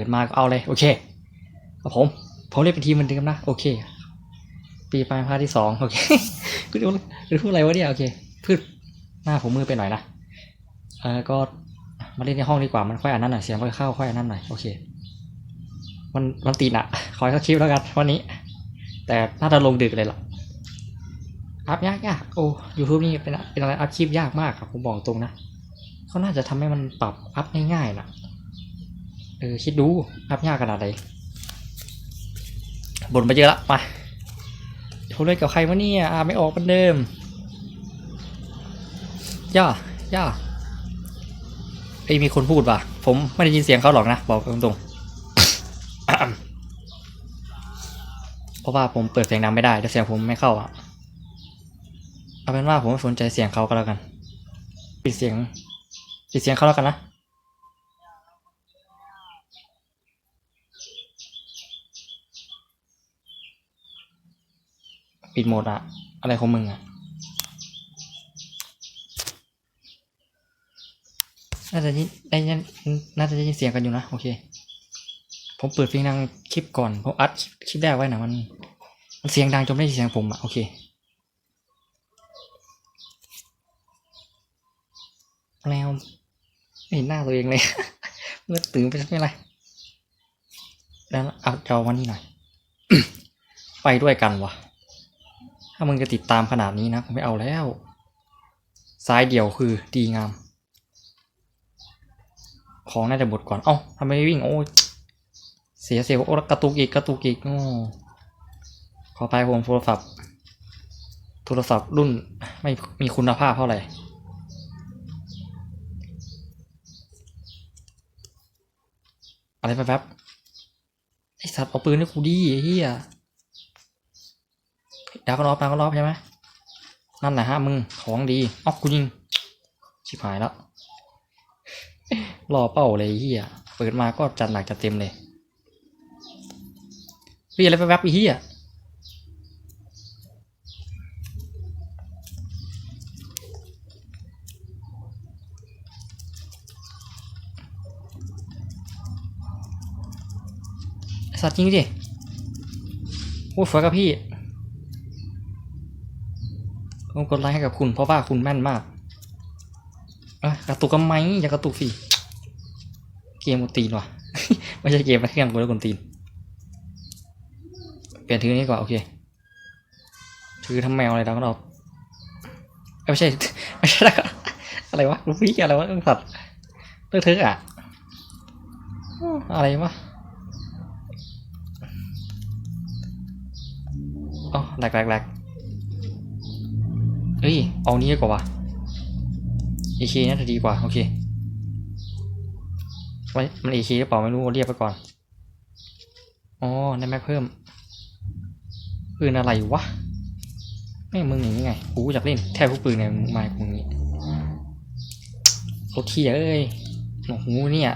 ปิดมาก็เอาเลย โอเคครับผม ผมเล่นเป็นทีมเหมือนเดิมนะ โอเค ปีไปภาคที่สองโอเคกูจะจะพูดอะไรวะเนี่ยโอเคพืชหน้าผมมือไปหน่อยนะเออก็มาเล่นในห้องดีกว่ามันค่อยอันนั้นหน่อยเสียงค่อยเข้าค่อยอันนั้นหน่อยโอเค มันมันตีนอะคอยเขาคลิปแล้วกันวันนี้ แต่น่าจะลงดึกเลยล่ะอัพยากยากโอ้ยูทูบนี่เป็นเป็นอะไรอัพคลิปยากมากครับผมบอกตรงนะเขาน่าจะทำให้มันปรับอัพง่ายๆนะ เออคิดดูอัพยากขนาดไหนบ่นไปเยอะละมาผมเล่นกับใครวะเนี่ยอาไม่ออกเหมือนเดิมย่าย่าไอมีคนพูดว่ะ ผมไม่ได้ยินเสียงเขาหรอกนะ บอกตรงๆเพราะว่าผมเปิดเสียงดังไม่ได้แต่เสียงผมไม่เข้าอะเอาเป็นว่าผมไม่สนใจเสียงเขาก็แล้วกัน ปิดเสียง ปิดเสียงเขาแล้วกันนะ ปิดโหมดอะอะไรของมึงอะน่าจะยินได้ยินน่าจะได้ยินเสียงกันอยู่นะ โอเค ผมเปิดเพลงดังคลิปก่อน ผมอัดคลิปแรกไว้นะมัน มันเสียงดังจนไม่ได้ยินเสียงผมอะโอเคแมวไม่เห็นหน้าตัวเองเลย เมื่อตื่นไปสักไม่ไรแล้วเอาจอวันนี้หน่อย ไปด้วยกันวะ ถ้ามึงจะติดตามขนาดนี้นะผมไม่เอาแล้ว ซ้ายเดี่ยวคือดีงาม ของน่าจะหมดก่อน เอ้าทำไมไม่วิ่ง โอ้เสียเสียโอ้กระตุกอีกกระตุกอีกโอ้ขอไปผมโทรศัพท์ โทรศัพท์รุ่นไม่มีคุณภาพเท่าไหร่อะไรแป๊บๆไอสัตว์เอาปืนให้กูดีไอ้เหี้ย ดาวก็รอบดาวก็รอบใช่ไหมนั่นแหละฮะมึงของดีอ้ากูยิงชิบหายแล้วรอเป้าเลยเหี้ยเปิดมาก็จัดหนักจัดเต็มเลยเฮ้ยอะไรแป๊บไอ้เหี้ยสัตว์จริงดิโอ้ยเฟิร์สกับพี่ ผมกดไลค์ให้กับคุณเพราะว่าคุณแม่นมากเอ้กระตุกกันไหมอย่ากระตุกสิ เกมกดตีนว่ะ ไม่ใช่เกมนะเครื่องกดแล้วกดตีน เปลี่ยนถือนี้กว่าโอเค ถือทำแมวอะไรแล้วก็เราไม่ใช่ไม่ใช่แล้วก็อะไรวะลูกพี่อะไรวะเรื่องสัตว์เรื่องเธออะอ้ออะไรวะอ๋อแหลกแหลกแหลก เฮ้ยเอานี้ดีกว่าวะเอเคน่าจะดีกว่า โอเคไว้มันเอเคหรือเปล่าไม่รู้เรียกไปก่อน อ๋อได้แม็กเพิ่มปืนอะไรวะไม่งมึงอย่างนี้ไงกูอยากเล่นแทบทุกปืนในไม้กูนี้โคตรเที่เอ้ยหนูเนี่ย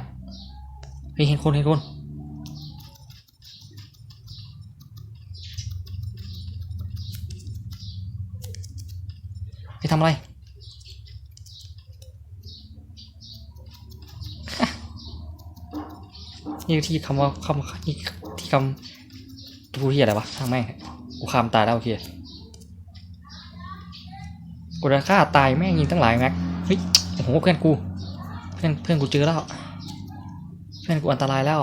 เฮ้ยเห็นคนเห็นคน ทำอะไร นี่ที่คำว่าคำนี่ที่คำพูดที่อะไรวะทางแม่งกูคำตายแล้วโอเคกูจะฆ่าตายแม่งยิงตั้งหลายแม็กเฮ้ยโอ้โหเพื่อนกู เพื่อนเพื่อนกูเจอแล้ว เพื่อนกูอันตรายแล้ว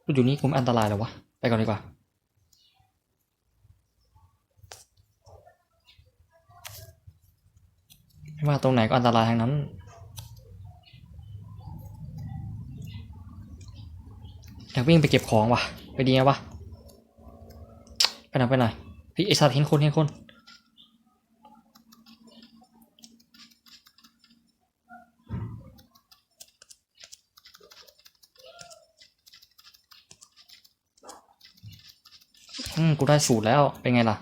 กู อยู่นี่กูไม่อันตรายแล้ววะ ไปก่อนดีกว่า ไม่ว่าตรงไหนก็อันตรายทั้งนั้นอยากวิ่งไปเก็บของว่ะ ไปดีนะวะ ไปไหน่อยไหนพี่ไอสัตว์เห็นคนเห็นคน กูได้สูตรแล้ว เป็นไงล่ะ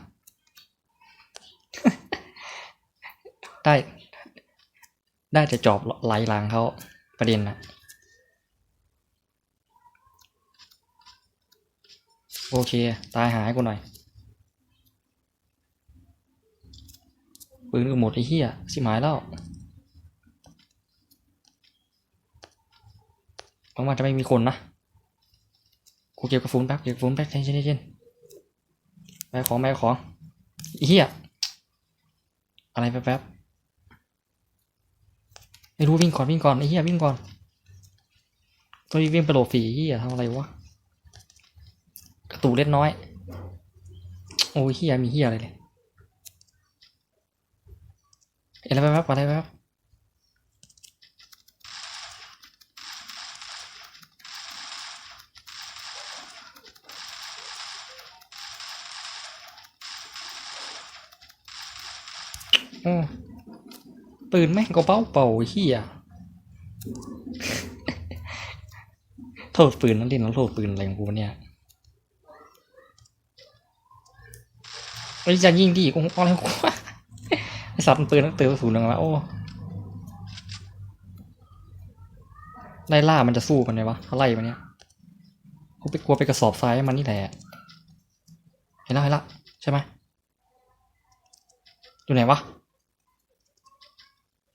ได้ ได้จะจอบไหลหลังเขาประเด็นนะโอเค ตายหายกูหน่อยปืนก็หมดไอ้เหี้ยสิหมายแล้วหวังว่าจะไม่มีคนนะ กูเก็บกระสุนแป๊บเก็บกระสุนแป๊บเย็นเย็น ๆไปของไปของเหี้ยอะไรแป๊บๆไม่รู้วิ่งก่อนวิ่งก่อนไอ้เหี้ยวิ่งก่อนตัวนี้วิ่งไปโหลดฝีเหี้ยทำอะไรวะกระตูเล็กน้อย โอ้ยเหี้ยมีเหี้ยอะไรเลยเอะไรแป๊บๆอะไรแป๊บ ปืนแม่งก็เป้าเป่าเหี้ยโทษปืนนั่นเล่นแล้วโทษปืนอะไรของกูวะเนี่ยไอ้จะยิงดิกูอะไรกูไอ้สัตว์ปืนนักเตะกระสุนนังละโอ้ไล่ล่ามันจะสู้กันไงวะเขาไล่มันเนี่ยกูไปกลัวไปกระสอบทรายมันนี่แหละเห็นแล้วเห็นแล้วใช่ไหมอยู่ไหนวะ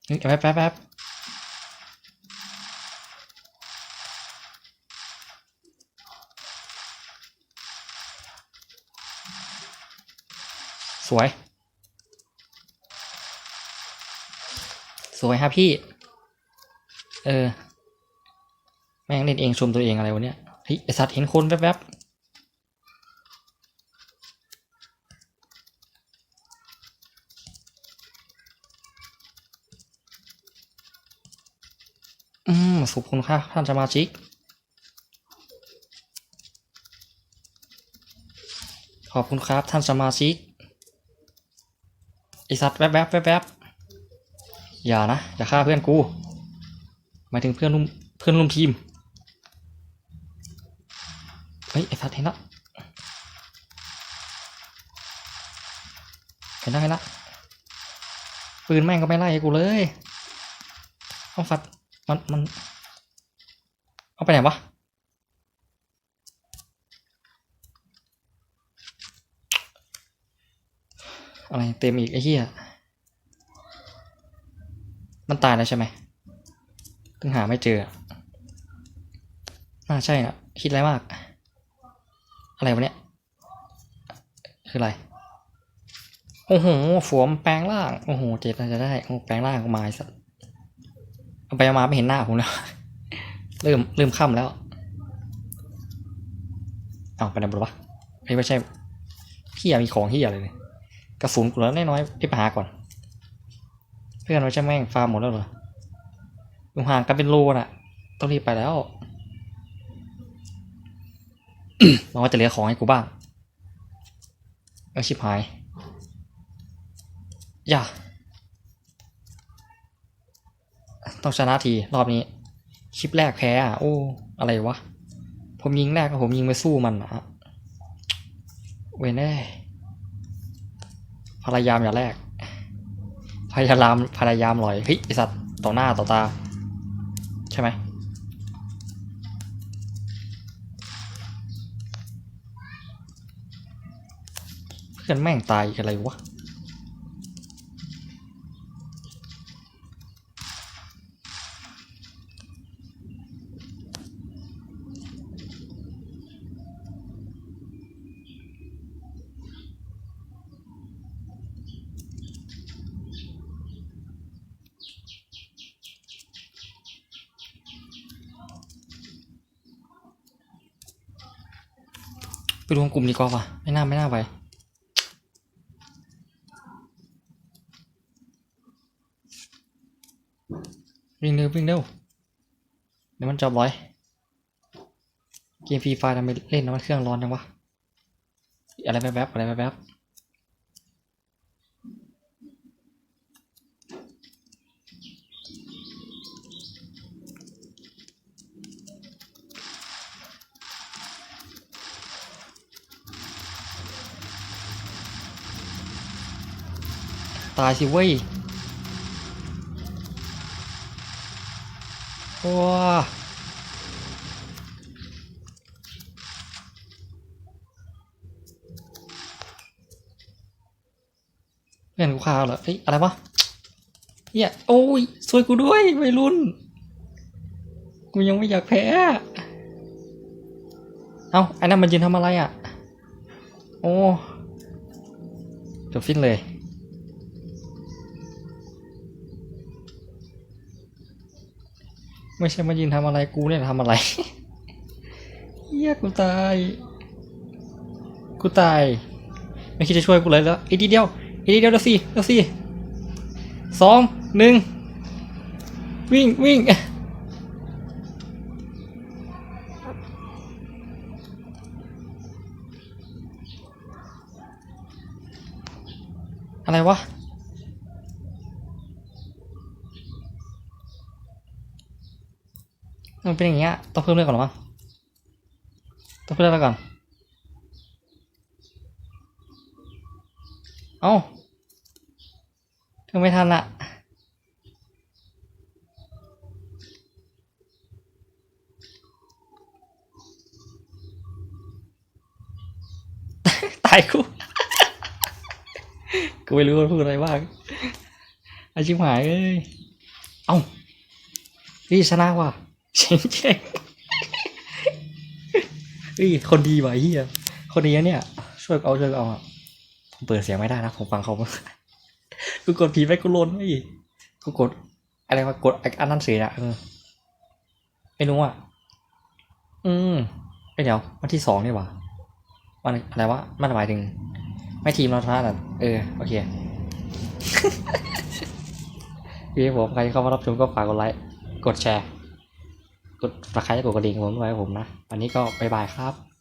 แป๊บแป๊บแป๊บสวย สวยครับพี่ เออ แม่งเล่นเองชมตัวเองอะไรวะเนี่ยเฮ้ยไอสัตว์เห็นคนแวบๆ อืม สุขคุณค่ะท่านสมาชิก ขอบคุณครับท่านสมาชิกไอสัตว์แวบๆแวบๆอย่านะ อย่าฆ่าเพื่อนกูหมายถึงเพื่อนร่วมเพื่อนร่วมทีม เฮ้ยไอสัตว์เห็นละเห็นละเห็นละปืนแม่งก็ไม่ไล่กูเลยเอาฟัดมันมัน เอาไปไหนวะ อะไรเต็มอีกไอ้เหี้ย มันตายแล้วใช่ไหมเพิ่งหาไม่เจออะน่าใช่อะ คิดอะไรมาก อะไรวะเนี่ย คืออะไร โอ้โหฝวมแปลงร่าง โอ้โห เจ็ดน่าจะได้ โอ้แปลงร่างออกมาไอ้สัสเอาไปมาไม่เห็นหน้าผมแล้ว เริ่มเริ่มค่ำแล้วเอาไปไหนหมดวะเฮ้ยไม่ใช่พี่อยากมีของที่อะไรเลยกระสุนกูแล้วน้อยๆพี่ไปหาก่อน เพื่อนเราจะแม่งฟาร์มหมดแล้วเหรออยู่ห่างกันเป็นโลน่ะ ต้องรีบไปแล้วหวังว่าจะเหลือของให้กูบ้างเออชิบหาย อย่า ต้องชนะทีรอบนี้ ชิปแรกแพ้อะ โอ้ อะไรวะ ผมยิงแรกก็ผมยิงไปสู้มันอะเว้ยแน่พยายามอย่าแรก พยายามพยายามลอยเฮ้ยไอสัตว์ต่อหน้าต่อตา ใช่ไหมเพื่อนแม่งตายอะไรวะ ไปรวมกลุ่มดีกว่าว่ะไม่น่าไม่น่าไปวิ่งเร็ววิ่งเร็วเดี๋ยวมันจบร้อยเกมฟรีไฟทำไมเล่นน้ำมันเครื่องร้อนจังวะอะไรแวบๆอะไรแวบๆ ตายสิเว้ยว้าเพื่อนกูฆ่าเหรอเฮ้ยอะไรวะเฮียโอ้ยช่วยกูด้วยวัยรุ่น กูยังไม่อยากแพ้ เอ้าไอ้นั่นมันยืนทำอะไรอะ โอ้จบสิ้นเลย ไม่ใช่มายืนทำอะไรกูเนี่ยทำอะไรเฮียกูตาย กูตาย ไม่คิดจะช่วยกูเลยแล้วอีกทีเดียวอีกทีเดียวเดี๋ยวสิเดี๋ยวสิสองหนึ่งวิ่งวิ่ง อะไรวะ มันเป็นอย่างเงี้ยต้องเพิ่มเรื่องก่อนหรอมั้งต้องเพิ่มเรื่องก่อน เอ้าเพิ่งไม่ทันอะตายกูกูไม่รู้ว่าพูดอะไรบ้างอาชิบหายเอ้ย เอ้าพี่ชนะว่ะ เจ๋งเจ๋งเฮ้ยคนดีว่ะไอ้เฮียคนดีเนี่ย ช่วยเอาช่วยเอาอะผมเปิดเสียงไม่ได้นะ ผมฟังเขากูกดผีไปกูลนไม่กูกด อะไรวะกดอันนั้นเสียอะเออไม่รู้อะอืมไอเดี๋ยววันที่สองนี่หว่าวันอะไรวะมันหมายถึง ไม่ทีมเราชนะแต่เออโอเคพี่ผมใครเข้ามารับชมก็ฝากกดไลค์กดแชร์ กดฝากใครจะกดกระดิ่งผมไว้ผมนะ วันนี้ก็บายบายครับ